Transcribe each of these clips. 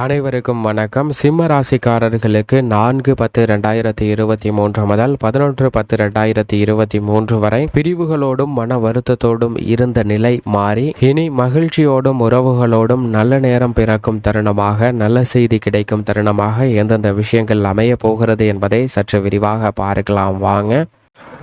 அனைவருக்கும் வணக்கம். சிம்ம ராசிக்காரர்களுக்கு நான்கு பத்து ரெண்டாயிரத்தி இருபத்தி மூன்று முதல் பதினொன்று பத்து ரெண்டாயிரத்தி இருபத்தி மூன்று வரை பிரிவுகளோடும் மன வருத்தத்தோடும் இருந்த நிலை மாறி இனி மகிழ்ச்சியோடும் உறவுகளோடும் நல்ல நேரம் பிறக்கும் தருணமாக நல்ல செய்தி கிடைக்கும் தருணமாக எந்தெந்த விஷயங்கள் அமைய போகிறது என்பதை சற்று விரிவாக பார்க்கலாம். வாங்க.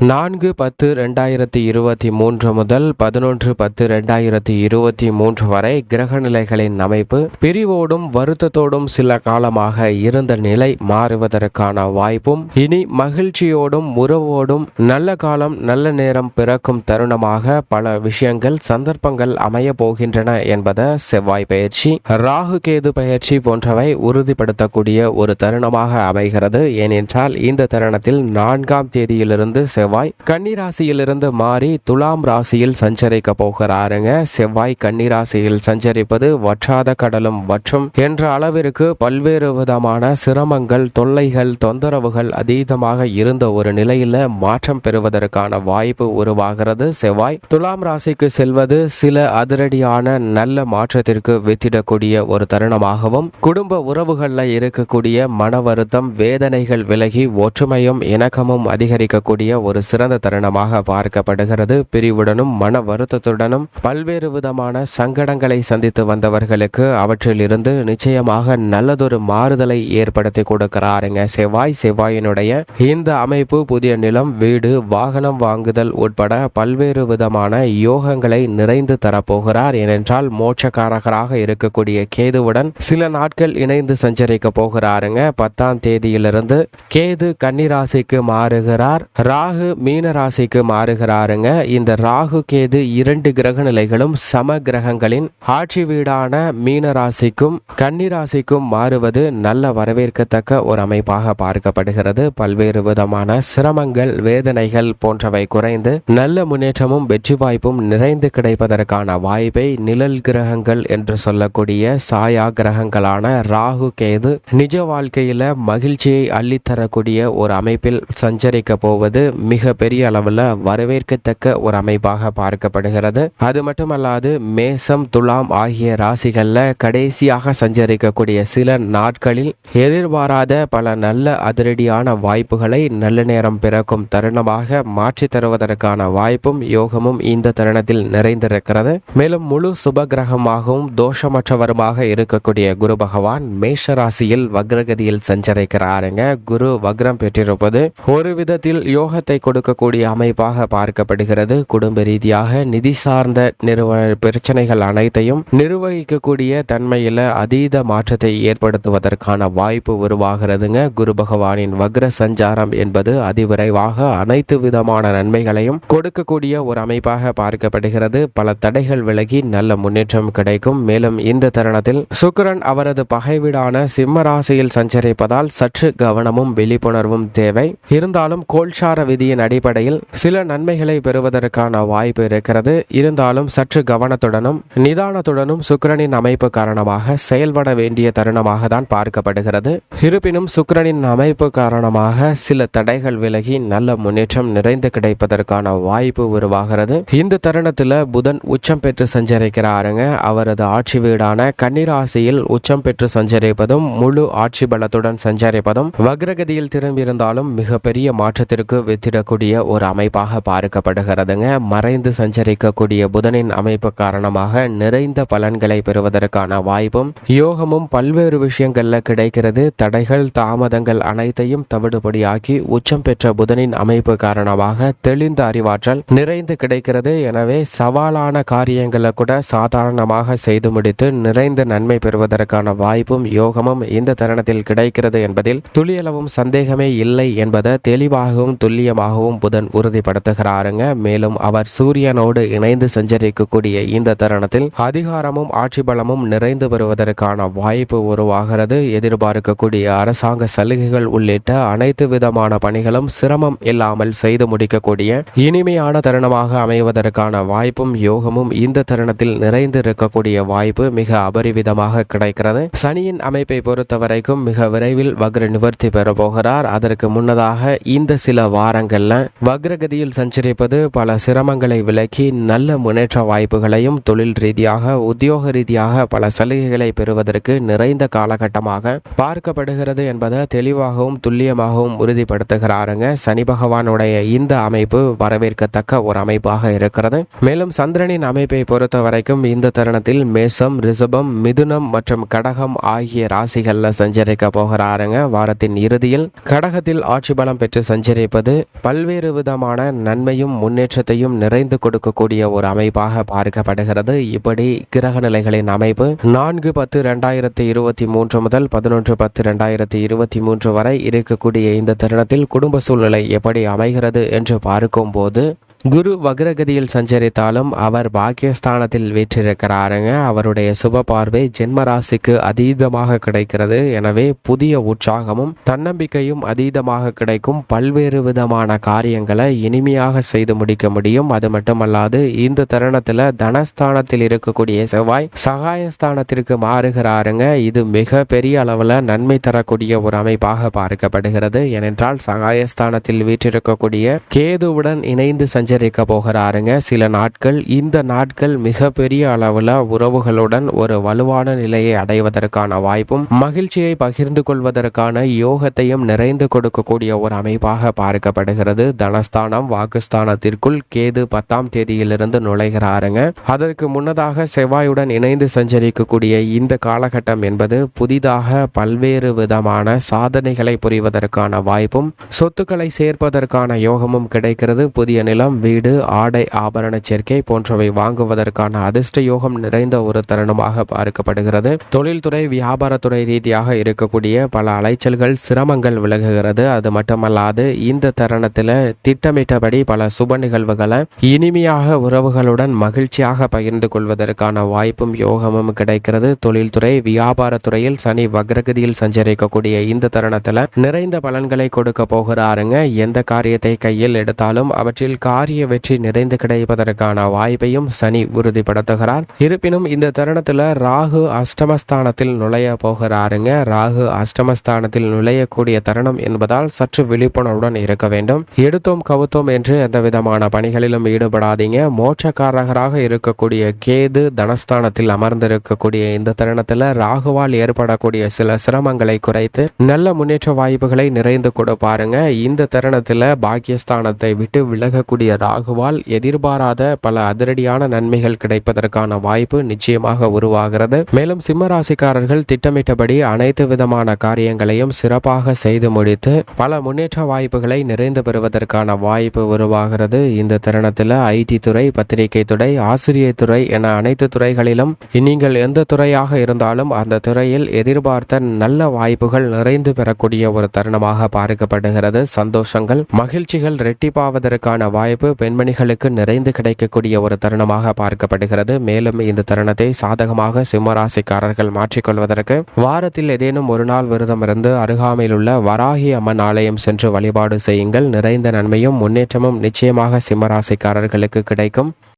நான்கு பத்து ரெண்டாயிரத்தி இருபத்தி மூன்று முதல் பதினொன்று பத்து ரெண்டாயிரத்தி இருபத்தி மூன்று வரை கிரக நிலைகளின் அமைப்பு பிரிவோடும் வருத்தத்தோடும் சில காலமாக இருந்த நிலை மாறுவதற்கான வாய்ப்பும் இனி மகிழ்ச்சியோடும் உறவோடும் நல்ல காலம் நல்ல நேரம் பிறக்கும் தருணமாக பல விஷயங்கள் சந்தர்ப்பங்கள் அமைய போகின்றன என்பத செவ்வாய் பயிற்சி ராகு கேது பயிற்சி போன்றவை உறுதிப்படுத்தக்கூடிய ஒரு தருணமாக அமைகிறது. ஏனென்றால் இந்த தருணத்தில் நான்காம் தேதியிலிருந்து செவ்வாய் கன்னிராசியிலிருந்து மாறி துலாம் ராசியில் சஞ்சரிக்க போகிறாருங்க. செவ்வாய் கன்னிராசியில் சஞ்சரிப்பது வற்றாத கடலும் வற்றும் என்ற அளவிற்கு பல்வேறு விதமான சிரமங்கள் தொல்லைகள் தொந்தரவுகள் அதீதமாக இருந்த ஒரு நிலையில மாற்றம் பெறுவதற்கான வாய்ப்பு உருவாகிறது. செவ்வாய் துலாம் ராசிக்கு செல்வது சில அதிரடியான நல்ல மாற்றத்திற்கு வித்திடக்கூடிய ஒரு தருணமாகவும் குடும்ப உறவுகளில் இருக்கக்கூடிய மன வருத்தம் வேதனைகள் விலகி ஒற்றுமையும் இணக்கமும் அதிகரிக்கக்கூடிய ஒரு சிறந்த தருணமாக பார்க்கப்படுகிறது. பிரிவுடனும் மன வருத்தத்துடனும் பல்வேறு விதமான சங்கடங்களை சந்தித்து வந்தவர்களுக்கு அவற்றில் இருந்து நிச்சயமாக நல்லதொரு மாறுதலை ஏற்படுத்தி கொடுக்கிறாருங்க. செவ்வாய் செவ்வாயினுடைய இந்த அமைப்பு புதிய நிலம் வீடு வாகனம் வாங்குதல் உட்பட பல்வேறு விதமான யோகங்களை நிறைந்து தரப்போகிறார். ஏனென்றால் மோட்சக்காரகராக இருக்கக்கூடிய கேதுவுடன் சில நாட்கள் இணைந்து சஞ்சரிக்க போகிறாருங்க. பத்தாம் தேதியிலிருந்து கேது கன்னிராசிக்கு மாறுகிறார். ராகு மீன ராசிக்கு மாறுகிறாருங்க. இந்த ராகு கேது இரண்டு கிரக நிலைகளும் சம கிரகங்களின் ஆட்சி வீடான மீன ராசிக்கும் கன்னிராசிக்கும் மாறுவது நல்ல வரவேற்கத்தக்க ஒரு அமைப்பாக பார்க்கப்படுகிறது. பல்வேறு விதமான சிரமங்கள் வேதனைகள் போன்றவை குறைந்து நல்ல முன்னேற்றமும் வெற்றி வாய்ப்பும் நிறைந்து கிடைப்பதற்கான வாய்ப்பை நிழல் கிரகங்கள் என்று சொல்லக்கூடிய சாயா கிரகங்களான ராகு கேது நிஜ வாழ்க்கையில மகிழ்ச்சியை அள்ளித்தரக்கூடிய ஒரு அமைப்பில் சஞ்சரிக்க போவது மிக பெரிய அளவில் வரவேற்கத்தக்க ஒரு அமைப்பாக பார்க்கப்படுகிறது. அது மட்டுமல்லாது மேசம் துலாம் ஆகிய ராசிகளில் கடைசியாக சஞ்சரிக்கக்கூடிய சில நாட்களில் எதிர்பாராத பல நல்ல அதிரடியான வாய்ப்புகளை நல்ல நேரம் பிறக்கும் தருணமாக மாற்றி தருவதற்கான வாய்ப்பும் யோகமும் இந்த தருணத்தில் நிறைந்திருக்கிறது. மேலும் முழு சுப கிரகமாகவும் தோஷமற்றவருமாக இருக்கக்கூடிய குரு பகவான் மேஷ ராசியில் வக்ரகதியில் சஞ்சரிக்கிறாருங்க. குரு வக்ரம் பெற்றிருப்பது ஒரு விதத்தில் யோக யோகத்தை கொடுக்கக்கூடிய அமைப்பாக பார்க்கப்படுகிறது. குடும்ப ரீதியாக நிதி சார்ந்த நிறுவ பிரச்சனைகள் அனைத்தையும் நிர்வகிக்கக்கூடிய தன்மையில் அதீத மாற்றத்தை ஏற்படுத்துவதற்கான வாய்ப்பு உருவாகிறதுங்க. குரு பகவானின் வக்ர சஞ்சாரம் என்பது அதிவிரைவாக அனைத்து விதமான நன்மைகளையும் கொடுக்கக்கூடிய ஒரு அமைப்பாக பார்க்கப்படுகிறது. பல தடைகள் விலகி நல்ல முன்னேற்றம் கிடைக்கும். மேலும் இந்த தருணத்தில் சுக்கிரன் அவரது பகைவிடான சிம்ம ராசியில் சஞ்சரிப்பதால் சற்று கவனமும் விழிப்புணர்வும் தேவை. இருந்தாலும் கோல்சார விதியின் அடிப்படையில் சில நன்மைகளை பெறுவதற்கான வாய்ப்பு இருக்கிறது. இருந்தாலும் சற்று கவனத்துடனும் நிதானத்துடனும் சுக்கிரனின் அமைப்பு காரணமாக செயல்பட வேண்டிய தருணமாக தான் பார்க்கப்படுகிறது. இருப்பினும் சுக்கிரனின் அமைப்பு காரணமாக சில தடைகள் விலகி நல்ல முன்னேற்றம் நிறைந்து கிடைப்பதற்கான வாய்ப்பு உருவாகிறது. இந்த தருணத்தில் புதன் உச்சம் பெற்று சஞ்சரிக்கிறாருங்க. அவரது ஆட்சி வீடான கன்னிராசியில் உச்சம் பெற்று சஞ்சரிப்பதும் முழு ஆட்சி பலத்துடன் சஞ்சரிப்பதும் வக்ரகதியில் திரும்பியிருந்தாலும் மிகப்பெரிய மாற்றத்திற்கு வித்திடக்கூடிய ஒரு அமைப்பாக பார்க்கப்படுகிறதுங்க. மறைந்து சஞ்சரிக்கக்கூடிய புதனின் அமைப்பு காரணமாக நிறைந்த பலன்களை பெறுவதற்கான வாய்ப்பும் யோகமும் பல்வேறு விஷயங்கள்ல கிடைக்கிறது. தடைகள் தாமதங்கள் அனைத்தையும் தவிடுபடியாக்கி உச்சம் பெற்ற புதனின் அமைப்பு காரணமாக தெளிந்த அறிவாற்றல் நிறைந்து கிடைக்கிறது. எனவே சவாலான காரியங்களை கூட சாதாரணமாக செய்து முடித்து நிறைந்த நன்மை பெறுவதற்கான வாய்ப்பும் யோகமும் இந்த தருணத்தில் கிடைக்கிறது என்பதில் துளியளவும் சந்தேகமே இல்லை என்பதை தெளிவாகவும் துல்லிய துல்லியமாகவும் புதன் உறுதிப்படுத்துகிறாருங்க. மேலும் அவர் சூரியனோடு இணைந்து சஞ்சரிக்கக்கூடிய இந்த தருணத்தில் அதிகாரமும் ஆட்சி பலமும் நிறைந்து வருவதற்கான வாய்ப்பு உருவாகிறது. எதிர்பார்க்கக்கூடிய அரசாங்க சலுகைகள் உள்ளிட்ட அனைத்து விதமான பணிகளும் சிரமம் இல்லாமல் செய்து முடிக்கக்கூடிய இனிமையான தருணமாக அமைவதற்கான வாய்ப்பும் யோகமும் இந்த தருணத்தில் நிறைந்து இருக்கக்கூடிய வாய்ப்பு மிக அபரிவிதமாக கிடைக்கிறது. சனியின் அமைப்பை பொறுத்தவரைக்கும் மிக விரைவில் வக்ர நிவர்த்தி பெற போகிறார். அதற்கு முன்னதாக இந்த சில வார வாரங்கள்ல வக்ரகதியில் சஞ்சரிப்பது பல சிரமங்களை விலக்கி நல்ல முன்னேற்ற வாய்ப்புகளையும் தொழில் ரீதியாக உத்தியோக ரீதியாக பல சலுகைகளை பெறுவதற்கு நிறைந்த காலகட்டமாக பார்க்கப்படுகிறது என்பதை தெளிவாகவும் துல்லியமாகவும் உறுதிப்படுத்துகிறாருங்க. சனி பகவானுடைய இந்த அமைப்பு வரவேற்கத்தக்க ஒரு அமைப்பாக இருக்கிறது. மேலும் சந்திரனின் அமைப்பை பொறுத்த வரைக்கும் இந்த தருணத்தில் மேசம் ரிஷபம் மிதுனம் மற்றும் கடகம் ஆகிய ராசிகளில் சஞ்சரிக்க போகிறாருங்க. வாரத்தின் இறுதியில் கடகத்தில் ஆட்சி பலம் பெற்று சஞ்சரிப்பது பல்வேறு விதமான நன்மையும் முன்னேற்றத்தையும் நிறைந்து கொடுக்கக்கூடிய ஒரு அமைப்பாக பார்க்கப்படுகிறது. இப்படி கிரக நிலைகளின் அமைப்பு நான்கு பத்து ரெண்டாயிரத்தி இருபத்தி மூன்று முதல் பதினொன்று பத்து ரெண்டாயிரத்தி இருபத்தி மூன்று வரை இருக்கக்கூடிய இந்த தருணத்தில் குடும்ப சூழ்நிலை எப்படி அமைகிறது என்று பார்க்கும்போது குரு வக்ரகதியில் சஞ்சரித்தாலும் அவர் பாக்கியஸ்தானத்தில் வீற்றிருக்கிறாருங்க. அவருடைய சுப பார்வை ஜென்மராசிக்கு அதீதமாக கிடைக்கிறது. எனவே புதிய உற்சாகமும் தன்னம்பிக்கையும் அதீதமாக கிடைக்கும். பல்வேறு விதமான காரியங்களை இனிமையாக செய்து முடிக்க முடியும். அது மட்டுமல்லாது இந்த தருணத்தில் தனஸ்தானத்தில் இருக்கக்கூடிய செவ்வாய் சகாயஸ்தானத்திற்கு மாறுகிறாருங்க. இது மிக பெரிய அளவில் நன்மை தரக்கூடிய ஒரு அமைப்பாக பார்க்கப்படுகிறது. ஏனென்றால் சகாயஸ்தானத்தில் வீற்றிருக்கக்கூடிய கேதுவுடன் இணைந்து சஞ்சரிக்க போகிறாருங்க. சில நாட்கள் இந்த நாட்கள் மிக பெரிய அளவில் உறவுகளுடன் ஒரு வலுவான நிலையை அடைவதற்கான வாய்ப்பும் மகிழ்ச்சியை பகிர்ந்து கொள்வதற்கான யோகத்தையும் நிறைந்து கொடுக்கக்கூடிய ஒரு அமைப்பாக பார்க்கப்படுகிறது. தனஸ்தானம் வாக்குஸ்தானத்திற்குள் கேது பத்தாம் தேதியிலிருந்து நுழைகிறாருங்க. அதற்கு முன்னதாக செவ்வாயுடன் இணைந்து சஞ்சரிக்கக்கூடிய இந்த காலகட்டம் என்பது புதிதாக பல்வேறு விதமான சாதனைகளை புரிவதற்கான வாய்ப்பும் சொத்துக்களை சேர்ப்பதற்கான யோகமும் கிடைக்கிறது. புதிய நிலம் வீடு ஆடை ஆபரண சேர்க்கை போன்றவை வாங்குவதற்கான அதிர்ஷ்ட யோகம் நிறைந்த ஒரு தருணமாக பார்க்கப்படுகிறது. தொழில்துறை வியாபாரத்துறை ரீதியாக இருக்கக்கூடிய பல அலைச்சல்கள் சிரமங்கள் விலகுகிறது. அது மட்டுமல்லாது இந்த தருணத்தில் திட்டமிட்டபடி பல சுப நிகழ்வுகளை இனிமையாக உறவுகளுடன் மகிழ்ச்சியாக பகிர்ந்து கொள்வதற்கான வாய்ப்பும் யோகமும் கிடைக்கிறது. தொழில்துறை வியாபாரத்துறையில் சனி வக்ரகதியில் சஞ்சரிக்கக்கூடிய இந்த தருணத்தில் நிறைந்த பலன்களை கொடுக்க போகிறாருங்க. எந்த காரியத்தை கையில் எடுத்தாலும் அவற்றில் காரிய வெற்றி நிறைந்து கிடைப்பதற்கான வாய்ப்பையும் சனி உறுதிப்படுத்துகிறார். இருப்பினும் இந்த தருணத்தில் ராகு அஷ்டமஸ்தானத்தில் நுழைய போகிறாருங்க. ராகு அஷ்டமஸ்தானத்தில் நுழையக்கூடிய தருணம் என்பதால் சற்று விழிப்புணர்வுடன் இருக்க வேண்டும். எடுத்தோம் கவுத்தோம் என்று எந்த விதமான பணிகளிலும் ஈடுபடாதீங்க. மோட்சக்காரகராக இருக்கக்கூடிய கேது தனஸ்தானத்தில் அமர்ந்திருக்கக்கூடிய இந்த தருணத்தில் ராகுவால் ஏற்படக்கூடிய சில சிரமங்களை குறைத்து நல்ல முன்னேற்ற வாய்ப்புகளை நிறைந்து கொடுப்பாருங்க. இந்த தருணத்தில் பாக்கியஸ்தானத்தை விட்டு விலகக்கூடிய ராகுவால் எதிர்பாராத பல அதிரடியான நன்மைகள் கிடைப்பதற்கான வாய்ப்பு நிச்சயமாக உருவாகிறது. மேலும் சிம்ம ராசிக்காரர்கள் திட்டமிட்டபடி அனைத்து விதமான காரியங்களையும் சிறப்பாக செய்து முடித்து பல முன்னேற்ற வாய்ப்புகளை நிறைந்து பெறுவதற்கான வாய்ப்பு உருவாகிறது. இந்த தருணத்தில் ஐடி துறை பத்திரிகை துறை ஆசிரியர் துறை என அனைத்து துறைகளிலும் நீங்கள் எந்த துறையாக இருந்தாலும் அந்த துறையில் எதிர்பார்த்த நல்ல வாய்ப்புகள் நிறைந்து பெறக்கூடிய ஒரு தருணமாக பார்க்கப்படுகிறது. சந்தோஷங்கள் மகிழ்ச்சிகள் ரெட்டிப்பாவதற்கான வாய்ப்பு பெண்மணிகளுக்கு நிறைந்து கிடைக்கக்கூடிய ஒரு தருணமாக பார்க்கப்படுகிறது. மேலும் இந்த தருணத்தை சாதகமாக சிம்மராசிக்காரர்கள் மாற்றிக்கொள்வதற்கு வாரத்தில் ஏதேனும் ஒரு நாள் விரதம் இருந்து அருகாமையில் உள்ள வராகி அம்மன் ஆலயம் சென்று வழிபாடு செய்யுங்கள். நிறைந்த நன்மையும் முன்னேற்றமும் நிச்சயமாக சிம்மராசிக்காரர்களுக்கு கிடைக்கும்.